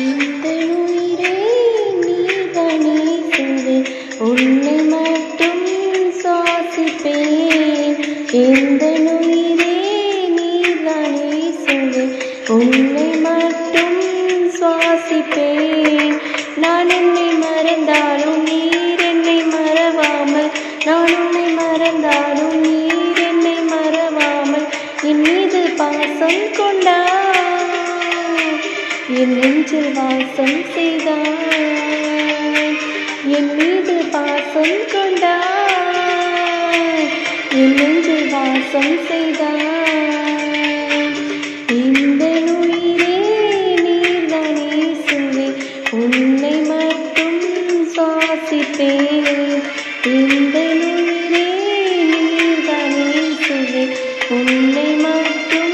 உந்தனுயிரே நீதனே சுவே உன்னை மட்டும் சுவாசிப்பேன் எந்தனுயிரே நீதனே சுவே உன்னை மட்டும் சுவாசிப்பேன். நான் என்னை மறந்தாலும் நீர் என்னை மறவாமல் நான் உன்னை மறந்தாலும் நீர் என்னை மறவாமல் என் மீது பாசம் கொண்டார் என் நெஞ்சில் வாசம் செய்தாய். என் மீது பாசம் கொண்டாய். என் நெஞ்சில் வாசம் செய்தாய். இந்த உயிரே நீர்தானே சுவே. உன்னை மட்டும் சுவாசிப்பேன். இந்த உயிரே நீர்தானே சுவே. உன்னை மட்டும்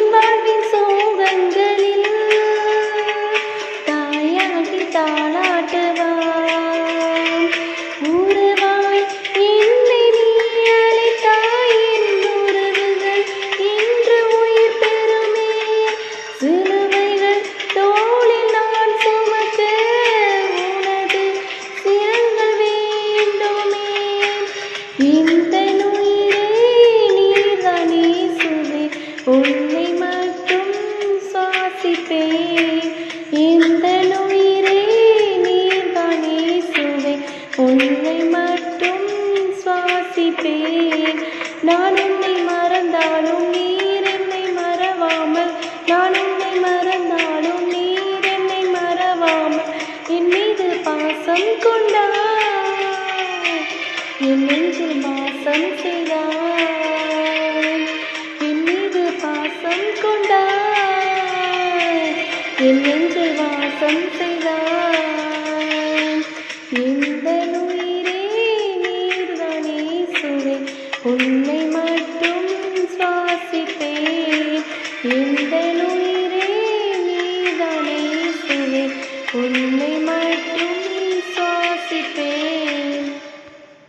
என் வாழ்வின் சோகங்களில் தாயாகி தாளாட்டவா உறவாய் என்னை நீ அழைத்தாய் என் உறவுகள் இன்று உயிர் பெறுமே. சிலுவைகள் தோளில் நான் சுமக்க உனது சிரங்கள் வேண்டுமே. இந்த உயிரே நீர்தானே சுவே உன்னை உன்னை மட்டும் சுவாசிப்பேன். நான் உன்னை மறந்தாலும் நீர் என்னை மறவாமல். நான் உன்னை மறந்தாலும் நீர் என்னை மறவாமல். என் மீது பாசம் கொண்டா? என் நெஞ்சில் வாசம் செய்தா? என் மீது பாசம் கொண்டா? என் நெஞ்சில் வாசம் செய்தா? 嗯